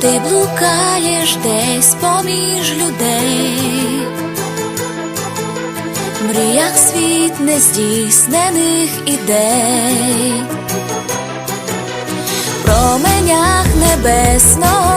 ти блукаєш десь поміж людей, В мріях світ нездійснених ідей, променях небесного.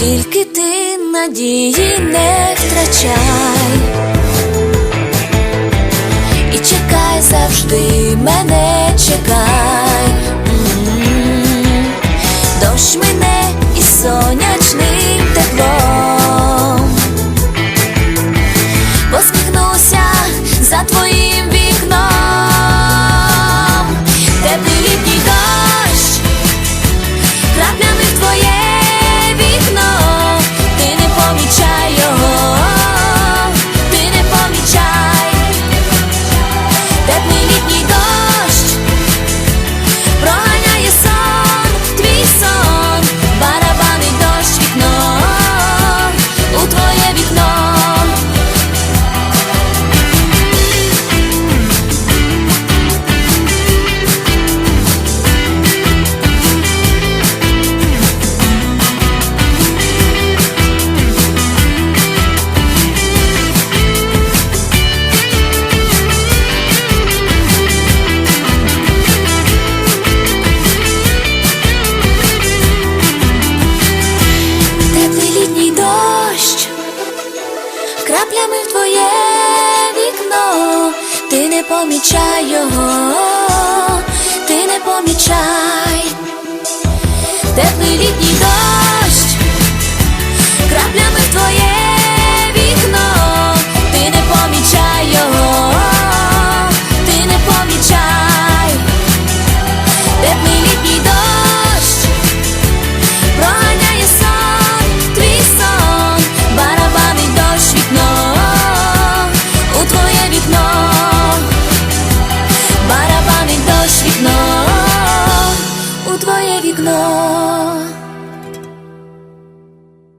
тільки ти надії не втрачай. with me. помічай його, ти не помічай, теплий літній дощ вікно.